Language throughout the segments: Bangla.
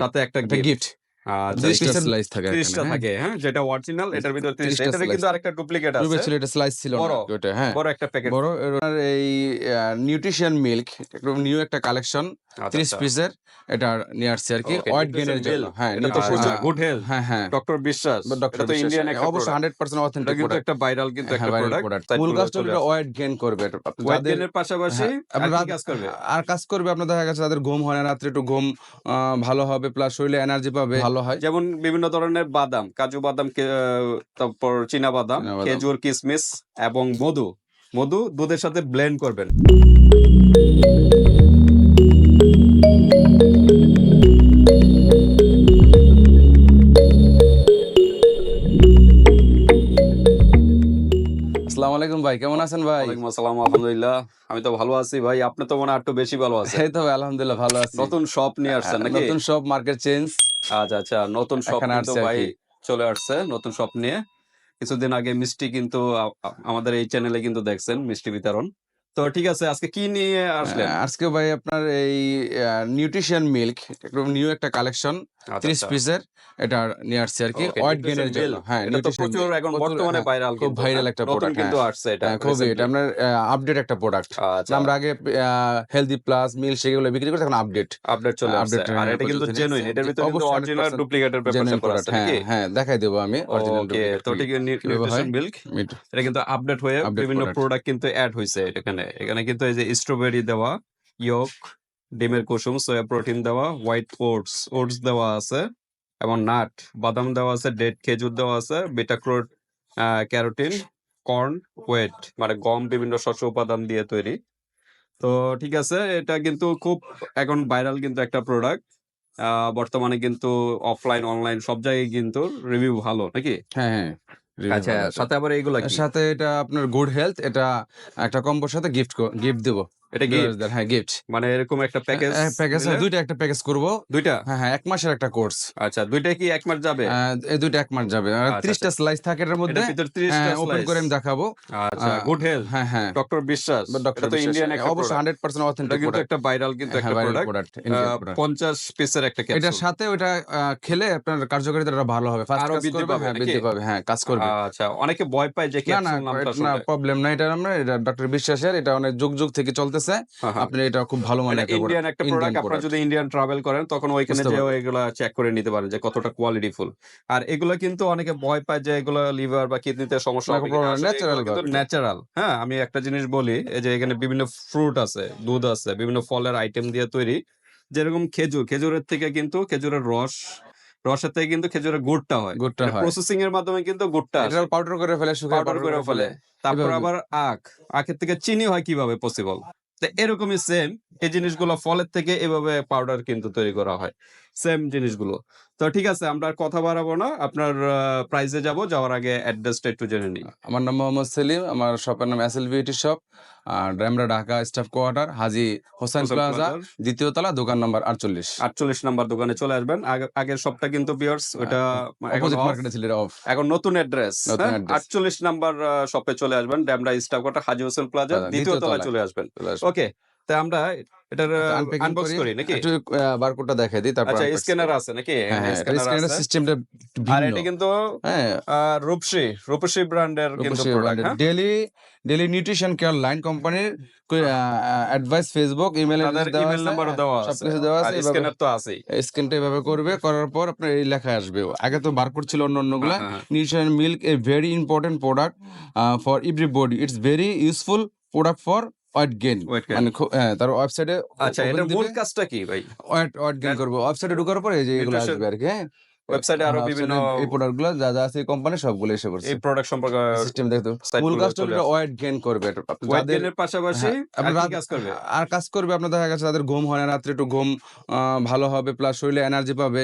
সাথে একটা গিফট আচ্ছা স্লাইস থাকে হ্যাঁ। থাকে হ্যাঁ যেটা অরিজিনাল এটার ভিতরে তিরিশটা 30টা কিন্তু আরেকটা ডুপ্লিকেট পূর্বে আছে। ছিল এটা স্লাইস ছিল না ওটা হ্যাঁ। বড় একটা প্যাকেট বড় আর এই নিউট্রিশন মিল্ক একদম নিউ একটা কালেকশন তিরিশ পিসের এটা নিয়ে আসছে আর কি। Okay, ওয়াইট জন্য হ্যাঁ এটা তো nutrition- প্রচুর গুড হেলথ হ্যাঁ হ্যাঁ। ডক্টর বিশ্বাস এটা তো ইন্ডিয়ান একটা অবশ্যই product। হান্ড্রেড অথেন্টিক কিন্তু একটা ভাইরাল কিন্তু একটা প্রোডাক্ট মূল কাজটা হলো ওয়েট গেইন করবে। এটা। ওয়েট গেইনের পাশাপাশি আর কাজ করবে? আর কাজ করবে আপনার দেখা গেছে তাদের ঘুম হয় না রাত্রে একটু ঘুম ভালো হবে প্লাস শরীরে এনার্জি পাবে। ভালো হয়। যেমন বিভিন্ন ধরনের বাদাম কাজু বাদাম তারপর চীনা বাদাম খেজুর কিশমিশ এবং মধু। মধু দুধের সাথে ব্লেন্ড করবেন। আসসালামু আলাইকুম ভাই কেমন আছেন ভাই? ওয়ালাইকুম আসসালাম আলহামদুলিল্লাহ। আমি তো ভালো আছি ভাই। আপনি তো মনে হয় একটু বেশি ভালো আছেন। এই তো আলহামদুলিল্লাহ ভালো আছি। নতুন শপ নিয়ে আসছেন নাকি? নতুন সব মার্কেট চেঞ্জ আচ্ছা আচ্ছা। নতুন আসছে আর ভাই চলে আসছে নতুন শপ নিয়ে। কিছুদিন আগে মিষ্টি কিন্তু আমাদের এই চ্যানেলে কিন্তু দেখছেন মিষ্টি বিতরণ। তো ঠিক আছে আজকে কি নিয়ে আসলেন? আজকে ভাই আপনার এই নিউট্রিশন মিল্ক একদম নিউ একটা কালেকশন আচ্ছা, তিরিশ আচ্ছা। পিসের এটা নিয়ে আসছে আর কি ওয়াইট গেনের জন্য। হ্যাঁ এটা তো প্রচুর এখন বর্তমানে হ্যাঁ, ভাইরাল খুব viral একটা নতুন product, কিন্তু আসছে এটা। হ্যাঁ, খুবই। এটা আপনার আপডেট একটা প্রোডাক্ট আচ্ছা। আমরা আগে হেলদি প্লাস মিল সেগুলো বিক্রি করতে এখন আপডেট আপডেট চলে আসছে। আর হ্যাঁ, এটা কিন্তু জেনুইন এটার ভিতরে কিন্তু অরিজিনাল 100% ডুপ্লিকেটের ব্যাপার স্যাপার আছে প্রোডাক্ট হ্যাঁ নাকি? হ্যাঁ দেখাই দেবো আমি অরিজিনাল ওকে তো ঠিক নিউট্রিশন মিল্ক এটা কিন্তু আপডেট হয়ে বিভিন্ন প্রোডাক্ট কিন্তু অ্যাড হয়েছে এখানে এখানে কিন্তু এই যে স্ট্রবেরি দেওয়া ইয়ক ডিমের কুসুম সোয়া প্রোটিন দেওয়া হোয়াইট ওটস ওটস দেওয়া আছে এবং নাট বাদাম দেওয়া আছে ডেট খেজুর দেওয়া আছে বিটাক্রোট ক্যারোটিন কর্ন ওয়েট মানে গম বিভিন্ন শস্য উপাদান দিয়ে তৈরি। তো ঠিক আছে এটা কিন্তু খুব এখন ভাইরাল কিন্তু একটা প্রোডাক্ট বর্তমানে কিন্তু অফলাইন অনলাইন সব জায়গায় কিন্তু রিভিউ ভালো নাকি? হ্যাঁ হ্যাঁ আচ্ছা সাথে আবার এইগুলা কি? সাথে এটা আপনার গুড হেলথ এটা একটা কম্বোর সাথে গিফট গিফট দেবো। এটা কি হ্যাঁ গিফট মানে এরকম একটা প্যাকেজ প্যাকেজ দুইটা একটা প্যাকেজ করব। দুইটা? হ্যাঁ হ্যাঁ এক মাসের একটা কোর্স আচ্ছা দুইটা কি এক মাস যাবে? এই দুইটা এক মাস যাবে। আর আচ্ছা, ত্রিশটা স্লাইস থাকে এটার মধ্যে। ভিতর 30 টা ওপেন করে আমি দেখাবো। আচ্ছা গুড হেলথ হ্যাঁ হ্যাঁ। ডক্টর বিশ্বাস ডক্টর তো ইন্ডিয়ান একটা অবশ্যই product। হান্ড্রেড পার্সেন্ট এটা অথেন্টিক কিন্তু একটা ভাইরাল কিন্তু একটা প্রোডাক্ট প্রোডাক্ট পঞ্চাশ পিসের একটা এটার ক্যাপসুল সাথে ওটা খেলে আপনার কার্যকারিতা ভালো হবে। ফার্স্ট আরও কাজ করবে হ্যাঁ বৃদ্ধি পাবে। হ্যাঁ কাজ করবে। আচ্ছা অনেকে ভয় পায় যে ক্যাপসুল নামটা না প্রবলেম না এটা আমরা এটা ডক্টর বিশ্বাসের এটা অনেক যুগ যুগ থেকে চলতেছে। হ্যাঁ, হ্যাঁ। আপনি এটা খুব ভালো মানে ইন্ডিয়ান একটা প্রোডাক্ট আপনারা যদি ইন্ডিয়ান ট্রাভেল করেন তখন ওইখানে যে। এগুলা চেক করে নিতে পারেন যে কতটা কোয়ালিটি ফুল আর এগুলা কিন্তু অনেকে ভয় পায় যে এগুলা লিভার বা কিডনিতে সমস্যা না, হবে কোনো। কিনা। আসলে natural এগুলো কিন্তু ব্যাপার। ন্যাচারাল হ্যাঁ আমি একটা জিনিস বলি এই যে এখানে বিভিন্ন ফ্রুট আছে দুধ আছে বিভিন্ন ফলের আইটেম দিয়ে তৈরি। যেরকম খেজুর খেজুরের থেকে কিন্তু খেজুরের রস রসের থেকে কিন্তু খেজুরের গুড়টা হয়। গুড়টা হয়। প্রসেসিং এর মাধ্যমে কিন্তু গুড়টা এটা পাউডার করে ফেলে শুকিয়ে পাউডার করে ফেলে। তারপর আবার আখ। আখের থেকে চিনি হয় কীভাবে পসিবল তো এরকমই সেম এই জিনিসগুলো ফলের থেকে এভাবে পাউডার কিন্তু তৈরি করা হয়। সেম জিনিসগুলো। তো ঠিক আছে আমরা কথা বাড়াবো না। আপনার প্রাইসে যাব যাওয়ার আগে অ্যাড্রেসটা একটু জেনে নিই। আমার নাম মোহাম্মদ সেলিম আমার শপের নাম এসএল বিউটি শপ আর আমরা Dhaka staff quarter Haji Hossain plaza দ্বিতীয় তলা দোকান নম্বর আটচল্লিশ। আটচল্লিশ নাম্বার দোকানে চলে আসবেন। আগের সবটা কিন্তু বিয়ার্স ওটা এখন মার্কেটে ছিল অফ এখন নতুন অ্যাড্রেস। আটচল্লিশ নাম্বার শপে চলে আসবেন। Demra staff quarter Haji Hossain plaza দ্বিতীয় তলায় তলায়। চলে আসবেন। ওকে তা আমরা এটার আনবক্স করি। নাকি? একটু বারকোডটা দেখাই দিই তারপর আচ্ছা স্ক্যানার আছে নাকি? স্ক্যানার সিস্টেমটা আর এটা কিন্তু রূপসী রূপসী ব্র্যান্ডের কিন্তু product daily daily nutrition care line কোম্পানির অ্যাডভাইস ফেসবুক ইমেল ইমেল নাম্বারও দেওয়া আছে। সবকিছু দেওয়া আছে। স্ক্যানার তো আছেই। স্ক্রিনটা এভাবে করবে করার পর আপনার এই লেখা আসবে। আগে তো বারকোড ছিল অন্য অন্যগুলা। হ্যাঁ। Nutrition milk a very important product for every body it's very useful product for weight gain. মানে হ্যাঁ তার ওয়েবসাইটে আচ্ছা এটার মূল কাজটা কি ভাই? ওয়েট ওয়েট গেইন করব। ওয়েবসাইটে ঢোকার পরে যে এগুলো আসবে আর কি হ্যাঁ। ওয়েবসাইটে আরও হ্যাঁ, বিভিন্ন এই প্রোডাক্টগুলো যা যা আছে কোম্পানি সবগুলো এসে পড়ছে। এই প্রোডাক্ট সম্পর্কে সিস্টেম দেখতো মূল কাজটা হলো ওয়েট গেইন করবে। এটা। ওয়েট গেইনের পাশাপাশি হ্যাঁ, আর আপনার রাত- কাজ করবে? আর কাজ করবে আপনার দেখা গেছে তাদের ঘুম হয় না রাত্রে একটু ঘুম ভালো হবে প্লাস শরীরে এনার্জি পাবে।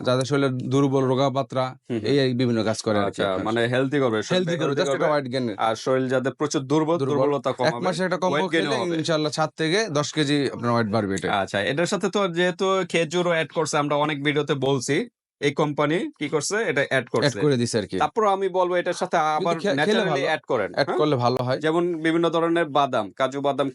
যাদের শরীরে দুর্বল রোগাপাত্রা এই বিভিন্ন কাজ করে আচ্ছা মানে হেলদি করবে হেলদি করবে জাস্ট একটা ওয়েট গেইন আর শরীর যাদের প্রচুর দুর্বল দুর্বল। দুর্বলতা এক কমাবে মাসে একটা কম্বো weight খেলে ইনশাআল্লাহ সাত থেকে দশ কেজি আপনার ওয়েট বাড়বে এটা। আচ্ছা এটার সাথে তো যেহেতু খেজুরও অ্যাড করছে আমরা অনেক ভিডিওতে বলছি এই কোম্পানি কি করছে এটা অ্যাড অ্যাড করছে। করে দিছে আর কি তারপর আমি বলব এটার সাথে আবার ন্যাচারালি অ্যাড করেন অ্যাড? করলে ভালো হয়। যেমন বিভিন্ন ধরনের বাদাম কাজু বাদাম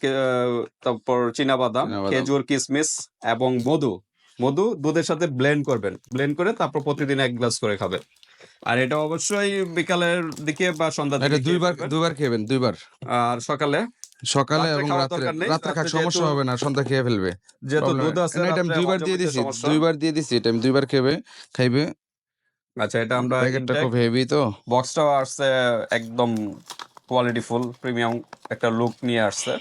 তারপর চীনা বাদাম খেজুর কিশমিশ এবং মধু। মধু দুধের সাথে ব্লেন্ড করবেন। ব্লেন্ড করে তারপর প্রতিদিন এক গ্লাস করে খাবেন। আর এটা অবশ্যই বিকালের দিকে বা সন্ধ্যার এটা দিকে দুইবার। দুইবার খেবেন দুইবার। আর সকালে? সকালে এবং রাত্রে দরকার রাত্রে খাওয়ার সমস্যা হবে না সন্ধ্যা খেয়ে ফেলবে। যেহেতু দুধ আছে না, এটা আমি দুইবার দিয়ে দিছি। দুইবার দিয়ে দিছি এটা আমি দুইবার খেবে খাইবে। আচ্ছা এটা আমরা প্যাকেটটা খুব হেভি তো। বক্সটাও আসছে একদম কোয়ালিটি ফুল প্রিমিয়াম একটা লুক নিয়ে আসছে।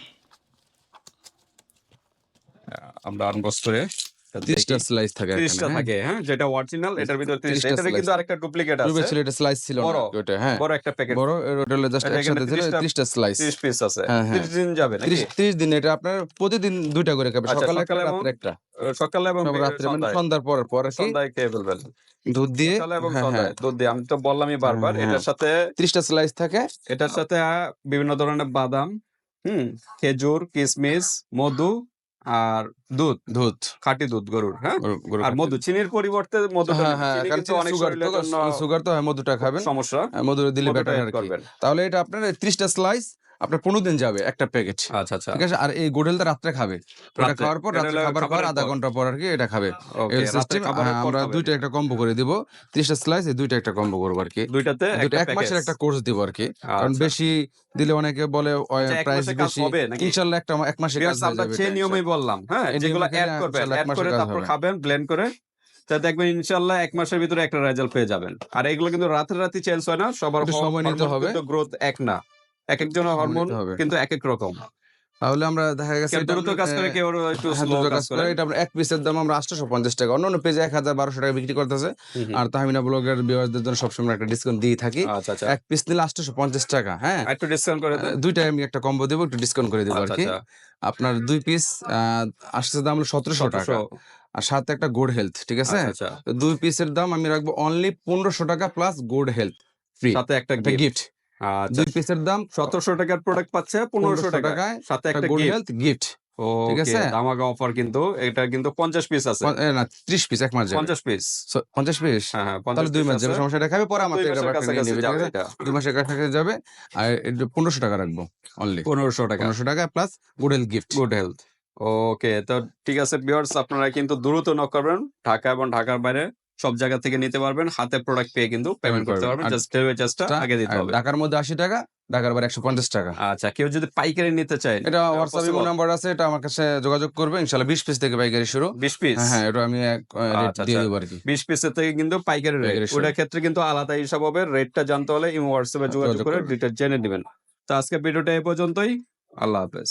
আমরা আনবক্স করে স্লাইস থাকে হ্যাঁ। থাকে হ্যাঁ? যেটা অরিজিনাল এটার ভিতরে ত্রিশটা 30টা এটার কিন্তু আরেকটা ডুপ্লিকেট আছে। ছিল এটা স্লাইস ছিল না ওটা হ্যাঁ। বড় একটা প্যাকেট বড় ওটা হলো জাস্ট একসাথে ছিল 30টা ত্রিশটা স্লাইস ত্রিশ পিস আছে। হ্যাঁ, দিন যাবে নাকি? দিন এটা আপনার প্রতিদিন দুইটা করে খাবে আচ্ছা, সকালে একটা সকালে এবং রাত্রে একটা। সকালে এবং রাত্রে মানে সন্ধ্যার পর পর আর কি? সন্ধ্যায় খেয়ে ফেলবেন। দুধ দিয়ে? সকালে এবং সন্ধ্যায় দুধ দিয়ে। আমি তো বললামই বারবার এটার সাথে ত্রিশটা স্লাইস থাকে। এটার সাথে বিভিন্ন ধরনের বাদাম হুম? খেজুর কিশমিশ মধু আর দুধ দুধ খাঁটি দুধ গরুর হ্যাঁ? আর মধু চিনির পরিবর্তে মধু হ্যাঁ হ্যাঁ সুগার তো হয় মধুটা খাবেন। সমস্যা। হ্যাঁ, মধু দিলে বেটার করবেন। তাহলে এটা আপনার ত্রিশটা স্লাইস আপনার পনেরো দিন যাবে একটা প্যাকেট আচ্ছা আচ্ছা। ঠিক আছে? আর এই গোডেলটা রাত্রে খাবে। এটা খাওয়ার পর রাত্রে খাবার পর আধা ঘণ্টা পর আর কি এটা খাবে। এই সিস্টেম আমরা দুইটা একটা কম্বো করে দিব। ত্রিশটা স্লাইস এই দুইটা একটা কম্বো করব আর কি। দুইটাতে দুইটা এক মাসের একটা কোর্স দিব আর কি। কারণ আচ্ছা। বেশি দিলে অনেকে বলে আচ্ছা, প্রাইস বেশি। হবে ইনশাল্লাহ একটা এক মাসে কাজ হয়ে যাবে যে নিয়মেই বললাম হ্যাঁ যেগুলো অ্যাড করবেন অ্যাড করে তারপর খাবেন ব্লেন্ড করে তা দেখবেন ইনশাল্লাহ এক মাসের ভিতরে একটা রেজাল্ট পেয়ে যাবেন। আর এগুলো কিন্তু রাতে রাতে চেঞ্জ হয় না সবার সময় নিতে হবে। গ্রোথ এক না। এক একজনের হরমোন। কিন্তু এক এক রকম। তাহলে আমরা দেখা গেছে কেউ দ্রুত কাজ করে কেউ একটু হ্যাঁ, স্লো কাজ করে। এটা আমরা এক পিসের দাম আমরা আটশোশো পঞ্চাশ টাকা অন্য অন্য পেজে এক হাজার বারোশো টাকা বিক্রি করতেছে। আর তাহমিনা ব্লগের ভিউয়ারদের জন্য সবসময় একটা ডিসকাউন্ট দিয়ে থাকি। আচ্ছা আচ্ছা। এক পিস নিলে আটশোশো পঞ্চাশ টাকা হ্যাঁ? একটু ডিসকাউন্ট করে দেন। দুইটাই আমি একটা কম্বো দেবো একটু ডিসকাউন্ট করে দেবো আর কি আপনার দুই পিস আসছে দাম হলো সতেরোশো টাকা। আর সাথে একটা গুড হেলথ ঠিক আছে? আচ্ছা তো দুই পিসের দাম আমি রাখব অনলি পনেরোশো টাকা প্লাস গুড হেলথ ফ্রি সাথে একটা গিফট দুই পিসের দাম সতেরোশো টাকার প্রোডাক্ট পাচ্ছে পনেরোশো 1500 টাকায়। সাথে একটা হেলথ গিফট ঠিক আছে? অফার কিন্তু এটা কিন্তু পঞ্চাশ পিস আছে। না ত্রিশ পিস এক মাস পঞ্চাশ পিস পঞ্চাশ পিস হ্যাঁ হ্যাঁ তাহলে দুই পিস মাস যাবে সমস্যা এটা খাবে পরে আমার দুই মাসের কাছাকাছি যাবে আর পনেরোশো টাকা রাখব অনলি পনেরোশো টাকা। পনেরোশো টাকা plus good health gift good health okay তো ঠিক আছে আপনারা কিন্তু দ্রুত নক করবেন। ঢাকা এবং ঢাকার বাইরে সব জায়গা থেকে নিতে পারবেন। হাতে প্রোডাক্ট পেয়ে কিন্তু পেমেন্ট করতে পারবেন। জাস্ট ডেলিভারি চার্জটা আগে দিতে হবে। ঢাকার মধ্যে আশি টাকা ঢাকার বাইরে একশো পঞ্চাশ টাকা। আচ্ছা কেউ যদি পাইকারি নিতে চায় এটা হোয়াটসঅ্যাপ নাম্বার আছে এটা আমার কাছে যোগাযোগ করবে। ইনশাল্লাহ বিশ পিস থেকে পাইকারি শুরু। বিশ পিস হ্যাঁ হ্যাঁ এটা আমি রেট আচ্ছা, দিয়ে আচ্ছা। দেবো আর কি। বিশ পিসের থেকে কিন্তু পাইকারি রেট ওটার ক্ষেত্রে কিন্তু আলাদা হিসাব হবে। রেটটা জানতে হলে ইমো হোয়াটসঅ্যাপে যোগাযোগ যোগাযোগ করে। ডিটেল জেনে নেবেন। তো আজকে ভিডিওটা এই পর্যন্তই। আল্লাহ হাফেজ।